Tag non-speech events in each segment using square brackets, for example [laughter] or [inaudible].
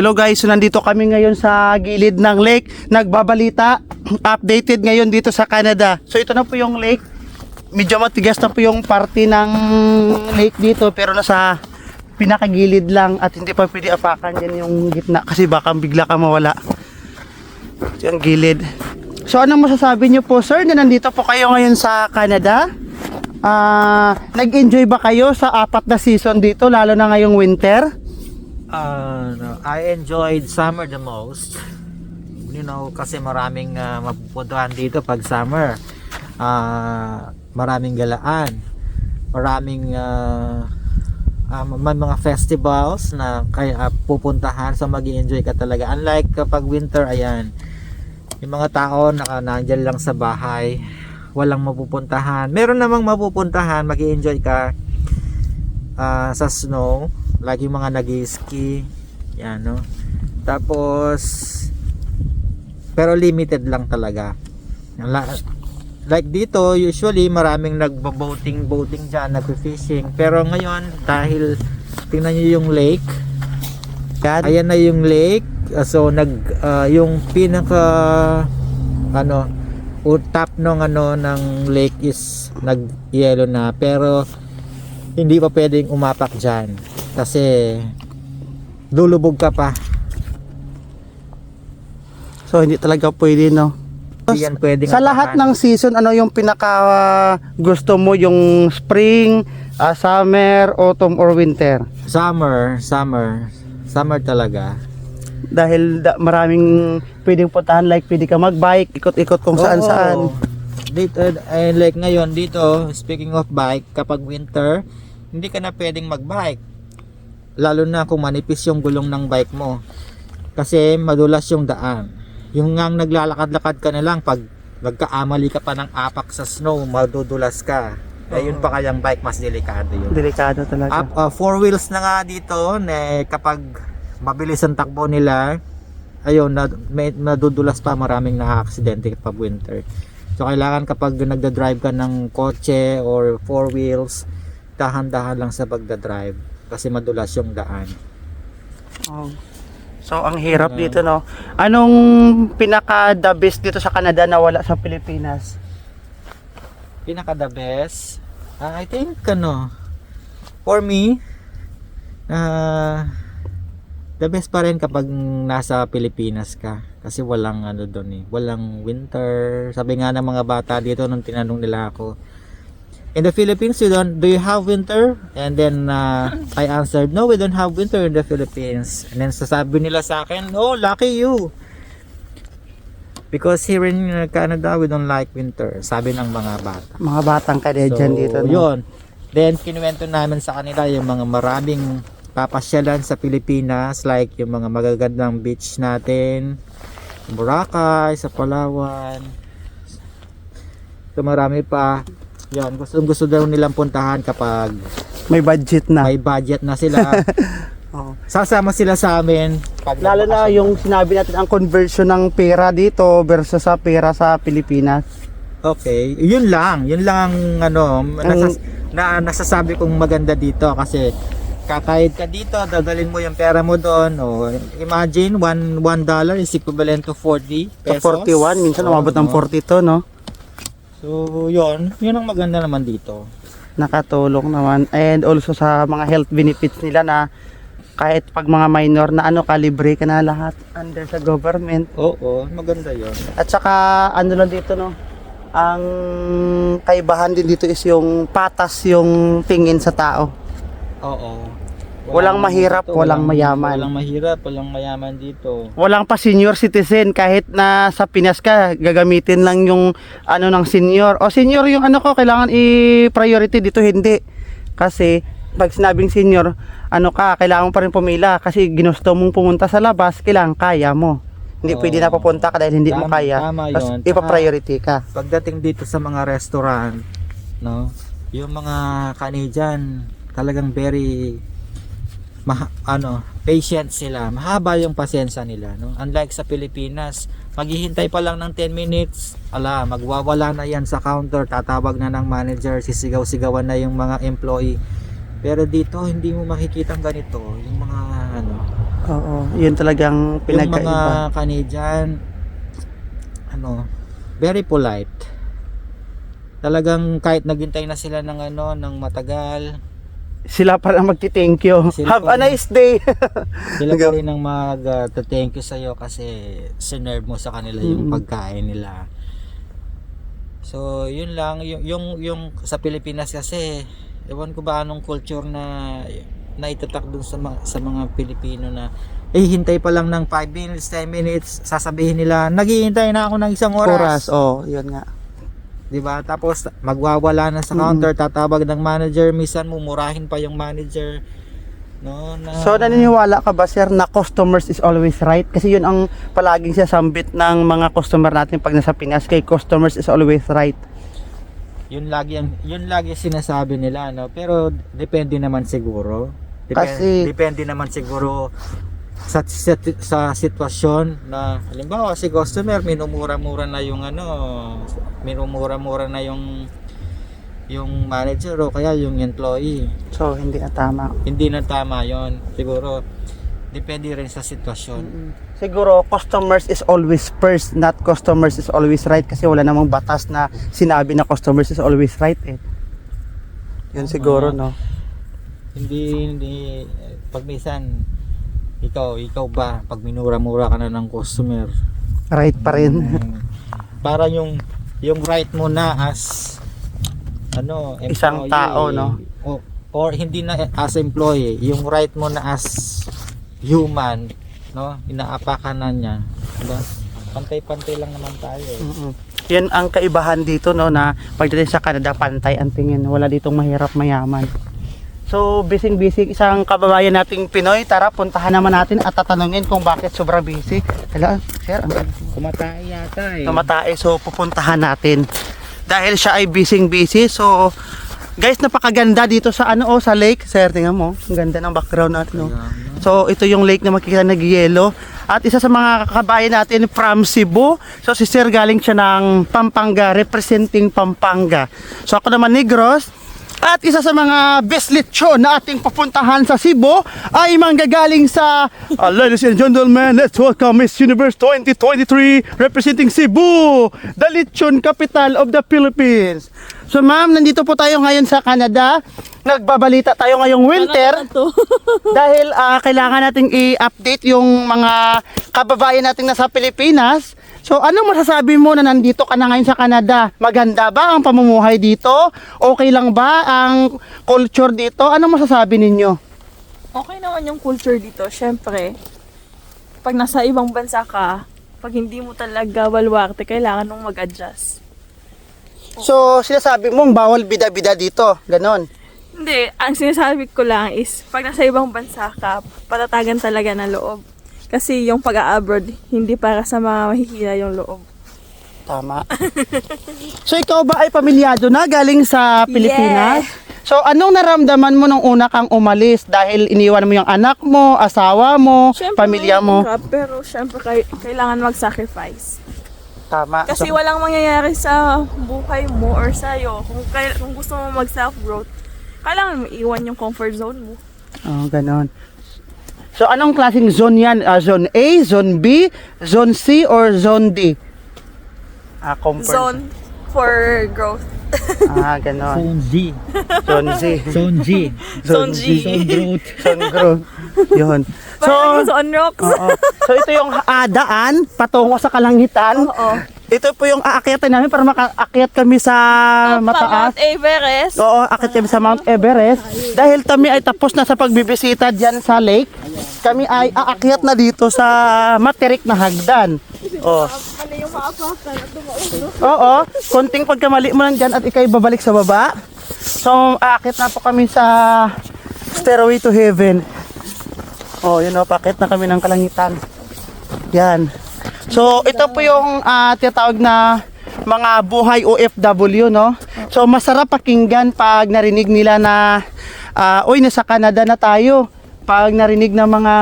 Hello guys, so nandito kami ngayon sa gilid ng lake. Nagbabalita, updated ngayon dito sa Canada. So ito na po yung lake. Medyo matigas na po yung parte ng lake dito pero nasa pinakagilid lang at hindi pa pwede apakan yan yung gitna kasi baka bigla ka mawala. Ito yung gilid. So ano masasabi niyo po sir na nandito po kayo ngayon sa Canada? Ah, nag-enjoy ba kayo sa apat na season dito lalo na ngayong winter? Uh, I enjoyed summer the most. You know, kasi maraming uh, mapupuntahan dito pag summer. Ah, maraming galaan. Maraming uh, may mga festivals na kaya ah, pupuntahan so mag enjoy ka talaga. Unlike kapag winter, ayan, yung mga tao naka nandyan lang sa bahay, walang mapupuntahan. Meron namang mapupuntahan, mag enjoy ka ah, sa snow lagi mga nag ski yan no? Tapos pero limited lang talaga. La- like dito usually maraming nagbo-boating boating dyan nagfi-fishing. Pero ngayon dahil tingnan nyo yung lake. Ayan na yung lake. Ah, so nag ah, yung pinaka ano top ng ano ng lake is nag yellow na. Pero hindi pa pwedeng umapak dyan kasi lulubog ka pa. So hindi talaga pwede no. hindi yan pwedeng Sa lahat ng season ano yung pinaka ah, gusto mo? Yung spring, ah, summer, autumn or winter? summer summer. Summer talaga. Dahil da- maraming pwedeng puntahan like pwede ka magbike, ikot-ikot kung saan saan. Dito eh, like ngayon dito speaking of bike kapag winter hindi ka na pwedeng magbike lalo na kung manipis yung gulong ng bike mo. Kasi madulas yung daan. Yung nga naglalakad-lakad ka na lang pag nagkaamali ka pa ng apak sa snow madudulas ka. Eh yun pa kayang bike mas delikado yun. Delikado talaga. Up, uh, four wheels na nga dito na kapag mabilis ang takbo nila ayun na, may, nadudulas pa maraming nakaka-aksidente kapag winter. So kailangan kapag nagda-drive ka ng kotse or four wheels dahan-dahan lang sa pagda-drive kasi madulas yung daan Oh. So ang hirap dito no. Anong pinaka the best dito sa Canada na wala sa Pilipinas? pinaka the best ah, I think ano for me ah the best pa rin kapag nasa Pilipinas ka kasi walang ano doon eh walang winter sabi nga ng mga bata dito nung tinanong nila ako in the Philippines you don't do you have winter and then uh, I answered no we don't have winter in the Philippines and then sasabi nila sa akin oh lucky you because here in uh, Canada we don't like winter sabi ng mga bata Mga batang Canadian dito no. yun. Then, kinuwento namin sa kanila yung mga maraming papasyalan sa Pilipinas like yung mga magagandang beach natin, Boracay, sa Palawan. So, marami pa. Yun, gusto, gusto daw nilang puntahan kapag May budget na. may budget na sila. [laughs] Oo. Sasama sila sa amin. Pag Lalo na yung sinabi natin ang conversion ng pera dito versus sa pera sa Pilipinas. Okay, yun lang. Yun lang ang ano, nasas, na nasasabi kong maganda dito kasi kakayod ka dito, dadalhin mo yung pera mo doon. O, imagine, 1 one dollar is equivalent to 40 Sa pesos. 41, minsan umabot ng no? 42 no. So, yun. Yun ang maganda naman dito. Nakatulong naman and also sa mga health benefits nila na kahit pag mga minor na ano kalibre ka na lahat under sa government. Oo, maganda yun. At saka ano lang dito no, ang kaibahan din dito is yung patas yung tingin sa tao. Oo. Walang mahirap, walang mayaman. Walang mahirap, walang mayaman dito. Walang pa senior citizen kahit na sa Pinas ka gagamitin lang yung ano ng senior. O senior yung ano ko kailangan i-priority dito hindi. Kasi pag sinabing senior, ano ka, kailangan mo pa rin pumila kasi ginusto mong pumunta sa labas, kailangan kaya mo. Hindi Oo. pwede na papunta ka dahil hindi mo Tama- kaya. tama Tapos yun. ipa-priority ka. pagdating dito sa mga restaurant, no, yung mga Canadian talagang very maha, ano, patient sila. Mahaba yung pasensya nila, no. Unlike sa Pilipinas, maghihintay pa lang ng 10 minutes, ala, magwawala na yan sa counter, tatawag na ng manager, sisigaw-sigawan na yung mga employee. Pero dito hindi mo makikita ganito, yung mga ano, Oo, yun talagang Yung mga pinagkaiba. Canadian, ano, very polite. Talagang kahit naghintay na sila ng ano, ng matagal, Sila pa lang magti-thank you. Sila Have a nice day. [laughs] sila pa rin ang mag uh, you sa'yo kasi sinerve mo sa kanila yung Mm. pagkain nila. So, yun lang. Yung, yung, yung sa Pilipinas kasi, ewan ko ba anong culture na naitatak dun sa, mga, sa mga Pilipino na eh, hintay pa lang ng 5 minutes, 10 minutes, sasabihin nila, naghihintay na ako ng isang Oras, oras. oh, yun nga. 'Di ba? Tapos magwawala na sa counter, tatawag ng manager, minsan mumurahin pa yung manager. No, na So naniniwala ka ba sir na customers is always right? Kasi yun ang palaging sasambit ng mga customer natin pag nasa Pinas kay customers is always right. yun lagi ang yun lagi sinasabi nila no, pero depende naman siguro. Depen- Kasi- depende naman siguro sa, sa, sa sitwasyon na halimbawa si customer minumura-mura na yung ano minumura-mura na yung yung manager o kaya yung employee So hindi na tama. hindi na tama yon siguro depende rin sa sitwasyon Siguro customers is always first, not customers is always right kasi wala namang batas na sinabi na customers is always right eh. Yun Tama. siguro no. hindi hindi pag minsan ikaw ikaw ba pag minura-mura ka na ng customer Right pa rin. mm, para yung yung right mo na as ano Isang employee, tao, no? o, or hindi na as employee yung right mo na as human no inaapakan na niya diba pantay-pantay lang naman tayo eh. Mm-mm. Yan ang kaibahan dito no na pagdating sa Canada pantay ang tingin. Wala ditong mahirap mayaman. So, busy-busy isang kababayan nating Pinoy. Tara, puntahan naman natin at tatanungin kung bakit sobrang busy. Hala, sir, ang kumatay yata eh tumatae. So, pupuntahan natin. Dahil siya ay busy-busy. So, guys, napakaganda dito sa ano, oh, sa lake. Sir, tingnan mo. Ang ganda ng background natin. Oh. Ayan. So, ito yung lake na makikita nag-yellow. At isa sa mga kabayan natin from Cebu. So, si Sir galing siya ng Pampanga, representing Pampanga. So, ako naman Negros. At isa sa mga best lechon na ating pupuntahan sa Cebu ay manggagaling sa uh, Ladies and gentlemen, let's welcome Miss Universe 2023 representing Cebu, the lechon capital of the Philippines. So ma'am, nandito po tayo ngayon sa Canada. Nagbabalita tayo ngayong winter [laughs] dahil ah, kailangan nating i-update yung mga kababayan nating nasa Pilipinas. So anong masasabi mo na nandito ka na ngayon sa Canada? Maganda ba ang pamumuhay dito? Okay lang ba ang culture dito? Anong masasabi ninyo? Okay naman yung culture dito. Siyempre, pag nasa ibang bansa ka, pag hindi mo talaga balwarte, kailangan mong mag-adjust. So sinasabi mong bawal bida-bida dito, ganon. Hindi, ang sinasabi ko lang is, pag nasa ibang bansa ka, patatagan talaga ng loob. Kasi yung pag-abroad, hindi para sa mga mahihila yung loob. Tama. so ikaw ba ay pamilyado na galing sa Pilipinas? So anong naramdaman mo nung una kang umalis dahil iniwan mo yung anak mo, asawa mo, pamilya mo? mahirap, pero syempre kay- kailangan mag-sacrifice. Tama. Kasi So, walang mangyayari sa buhay mo or sa'yo. Kung, kung gusto mo mag-self-growth, kailangan mo iwan yung comfort zone mo. oh, ganon. So anong klaseng zone yan? Ah, zone A, zone B, zone C, or zone D? Ah, comfort Zone for growth. [laughs] Ah, ganon. Zone Z Zone Z. Zone G Zone G. Zone growth Zone growth. Yun. So, Parang zone rocks. oo. so ito yung ah, daan patungo sa kalangitan. Oo. Ito po yung aakyatan namin para makaakyat kami sa mataas. Mount Everest. Oo, akit kami sa Mount Everest. Dahil kami ay tapos na sa pagbibisita diyan sa lake, kami ay aakyat na dito sa materik na hagdan. Oh. Oo, konting pagkamali mo lang dyan at ikay babalik sa baba. So, aakyat na po kami sa Stairway to Heaven. Oh, yun o, pakit na kami ng kalangitan. Yan. So, ito po yung ah, tinatawag na mga buhay OFW, no? So, masarap pakinggan pag narinig nila na, ah, uy, nasa Canada na tayo. Pag narinig ng mga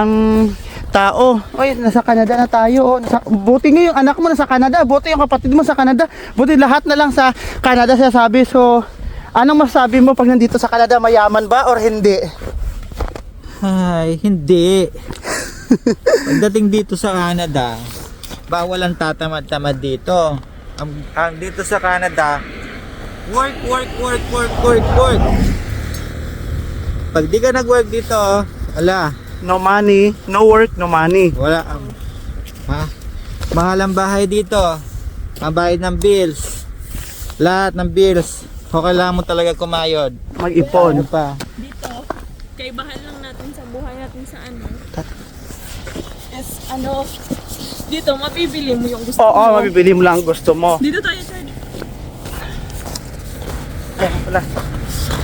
tao, uy, nasa Canada na tayo. Oh, nasa, buti nga yung anak mo nasa Canada, buti yung kapatid mo sa Canada, buti lahat na lang sa Canada sinasabi. So, anong masasabi mo pag nandito sa Canada, mayaman ba or hindi? Ay, hindi. [laughs] Pagdating dito sa Canada, bawal ang tatamad-tamad dito. Ang, ang dito sa Canada, work, work, work, work, work, work. Pag di ka nag-work dito, ala, No money, no work, no money. wala. Um, ha? Mahal ang bahay dito. Ang bayad ng bills. Lahat ng bills. O kailangan mo talaga kumayod. Ano Mag-ipon. pa? Dito, kaibahan lang natin sa buhay natin sa ano. Is ano, dito mabibili mo yung gusto Oo, mo. mabibili mo lang ang gusto mo. Dito tayo. Ayan pala.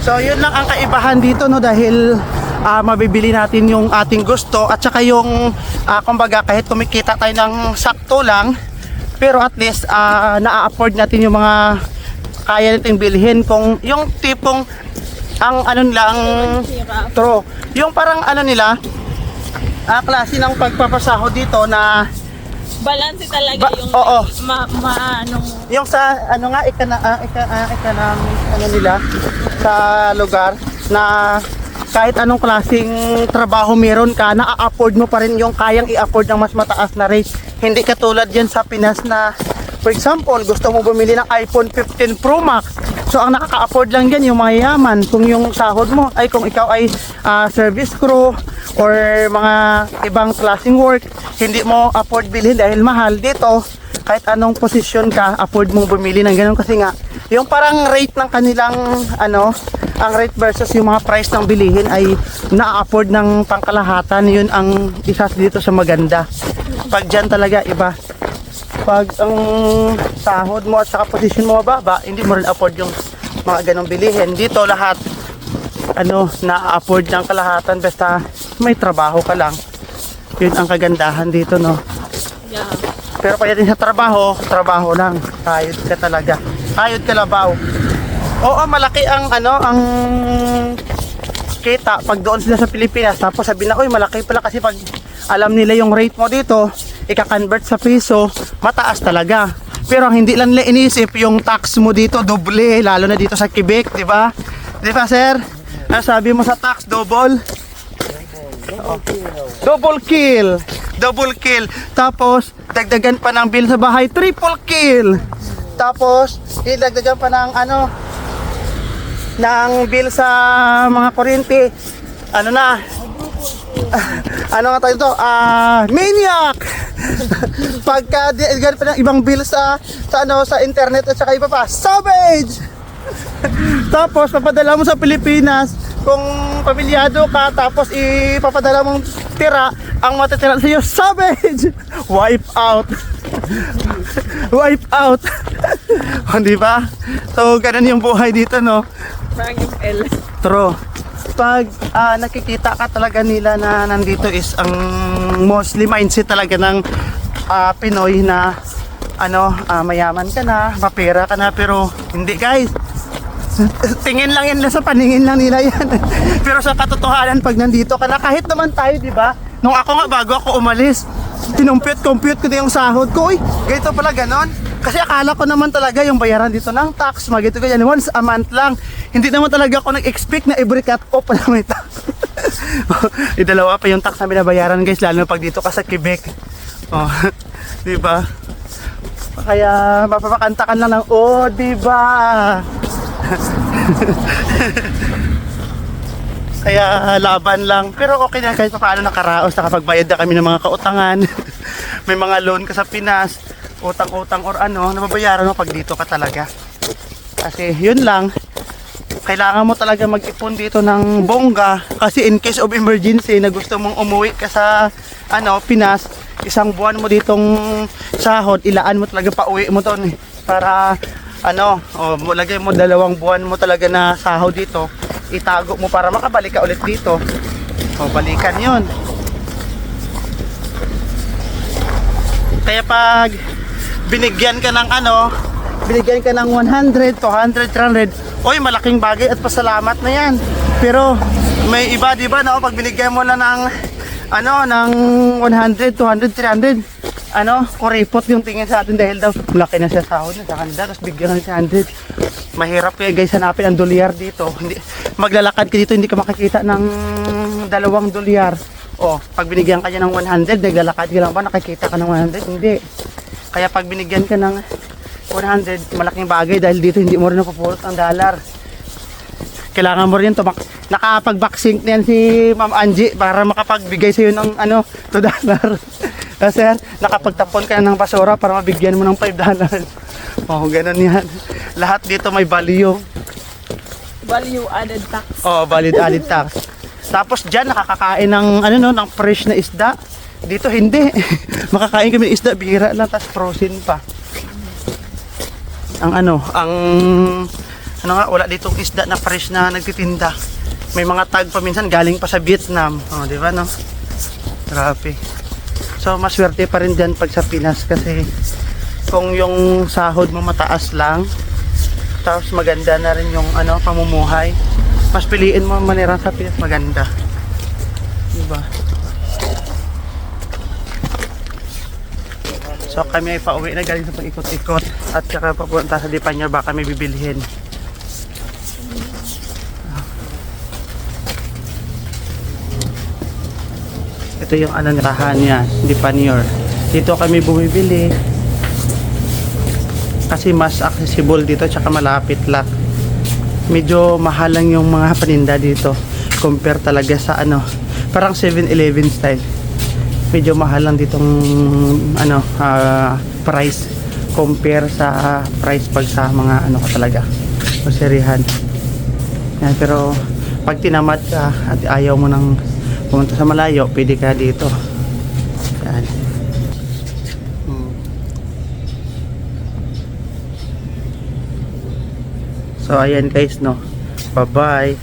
So yun lang ang kaibahan dito no dahil ah, mabibili natin yung ating gusto at saka yung ah, kumbaga kahit kumikita tayo ng sakto lang pero at least ah, na-afford natin yung mga kaya nating bilhin kung yung tipong ang ano nila ang true yung parang ano nila ah, klase ng pagpapasahod dito na Balance talaga Ba- yung oo. ma, ma ano mo. yung sa ano nga ika na ah, ika, ah, ika ng ano nila sa lugar na kahit anong klaseng trabaho meron ka, na-afford mo pa rin yung kayang i-afford ng mas mataas na rate. Hindi katulad yan sa Pinas na, for example, gusto mo bumili ng iPhone 15 Pro Max. So, ang nakaka-afford lang dyan yung mayayaman. Kung yung sahod mo, ay kung ikaw ay ah, service crew or mga ibang klaseng work, hindi mo afford bilhin dahil mahal. Dito, kahit anong posisyon ka, afford mong bumili ng ganun kasi nga, yung parang rate ng kanilang ano, ang rate versus yung mga price ng bilihin ay na-afford ng pangkalahatan, yun ang isa dito sa maganda. Pag dyan talaga iba. Pag ang sahod mo at saka posisyon mo mababa, hindi mo rin afford yung mga ganong bilihin. Dito lahat ano, na-afford ng kalahatan basta may trabaho ka lang. Yun ang kagandahan dito, no? Yeah. Pero pagdating sa trabaho, trabaho lang. Kayod ka talaga. Kayod ka labaw. Oo, malaki ang ano, ang kita pag doon sila sa Pilipinas. Tapos sabi na, uy, malaki pala kasi pag alam nila yung rate mo dito, ika-convert sa piso, mataas talaga. Pero ang hindi lang nila inisip, yung tax mo dito, doble, lalo na dito sa Quebec, di ba? Di ba, sir? Sabi mo sa tax, double? Double kill. Double kill. Tapos, dagdagan pa ng bill sa bahay. Triple kill. Tapos, idagdagan pa ng ano, ng bill sa mga kuryente. Ano na? [laughs] ano nga tayo to? Ah, maniac! [laughs] Pagka di- dagdagan pa ng ibang bill sa sa ano sa internet at saka iba pa, savage! [laughs] Tapos papadala mo sa Pilipinas. Kung pamilyado ka tapos ipapadala mong tira ang matitira sa iyo [laughs] savage wipe out. Wipe out. O di ba? So ganun yung buhay dito no? Parang yung L. true pag ah, nakikita ka talaga nila na nandito is ang mostly mindset talaga ng ah, Pinoy na ano ah, mayaman ka na mapera ka na pero hindi guys tingin lang yan sa paningin lang nila yan. [laughs] Pero sa katotohanan, pag nandito ka na, kahit naman tayo, di ba? Nung ako nga, bago ako umalis, kinumpute-compute ko na yung sahod ko. Uy, ganito pala ganon. Kasi akala ko naman talaga yung bayaran dito ng tax, magito ko yan, once a month lang. Hindi naman talaga ako nag-expect na every cut off pala may tax. [laughs] Idalawa pa yung tax na binabayaran guys, lalo pag dito ka sa Quebec. Oh, [laughs] di ba? Kaya mapapakantakan lang ng, oh, di ba? [laughs] Kaya laban lang. Pero okay na kahit pa paano nakaraos, nakapagbayad na kami ng mga kautangan. May mga loan ka sa Pinas, utang-utang or ano, nababayaran mo pag dito ka talaga. Kasi yun lang, kailangan mo talaga mag-ipon dito ng bongga kasi in case of emergency na gusto mong umuwi ka sa ano, Pinas, isang buwan mo ditong sahod, ilaan mo talaga pa uwi mo doon eh. para ano, oh, lagay mo dalawang buwan mo talaga na sahod dito, itago mo para makabalik ka ulit dito. O balikan 'yon. Kaya pag binigyan ka ng ano, binigyan ka ng 100, 200, 300, oy malaking bagay at pasalamat na yan. Pero may iba, di ba, na pag binigyan mo na ng ano, ng 100, 200, 300, ano, kuripot yung tingin sa atin dahil daw laki na siya sahod na sa kanila, tapos bigyan ng 100. Mahirap kaya guys hanapin ang dolyar dito. Hindi, maglalakad ka dito, hindi ka makikita ng dalawang dolyar. Oh, pag binigyan ka niya ng 100, naglalakad ka lang ba? Nakikita ka ng 100? Hindi. Kaya pag binigyan ka ng 100, malaking bagay dahil dito hindi mo rin napupulot ang dollar. Kailangan mo rin tumak nakapag-backsync na yan si Ma'am Angie para makapagbigay sa'yo ng ano, 2 dollar. [laughs] Ah, sir, nakapagtapon ka ng basura para mabigyan mo ng 5 dollar. [laughs] Oh, ganun yan. Lahat dito may value. Value added tax. Oh, valid added tax. Tapos diyan nakakakain ng ano no, ng fresh na isda. Dito hindi. [laughs] Makakain kami ng isda bihira lang tas frozen pa. Ang ano, ang ano nga wala ditong isda na fresh na nagtitinda. May mga tag pa minsan galing pa sa Vietnam. Oh, di ba no? Grabe. So maswerte pa rin diyan pag sa Pinas kasi kung yung sahod mo mataas lang tapos maganda na rin yung ano pamumuhay mas piliin mo manira sa Pinas maganda. Diba? So kami ay pauwi na galing sa pag-ikot-ikot. At saka papunta sa Dipanya baka may bibilhin. Ito yung ano nirahan niya Dipanyol dito kami bumibili. Kasi mas accessible dito tsaka malapit lang medyo mahal lang yung mga paninda dito compare talaga sa ano parang 7-Eleven style. Medyo mahal lang ditong ano ah, price compare sa price pag sa mga ano ka talaga groceryhan. Yan, pero pag tinamad ka at ayaw mo nang pumunta sa malayo pwede ka dito. Yan So ayan guys no. Bye bye.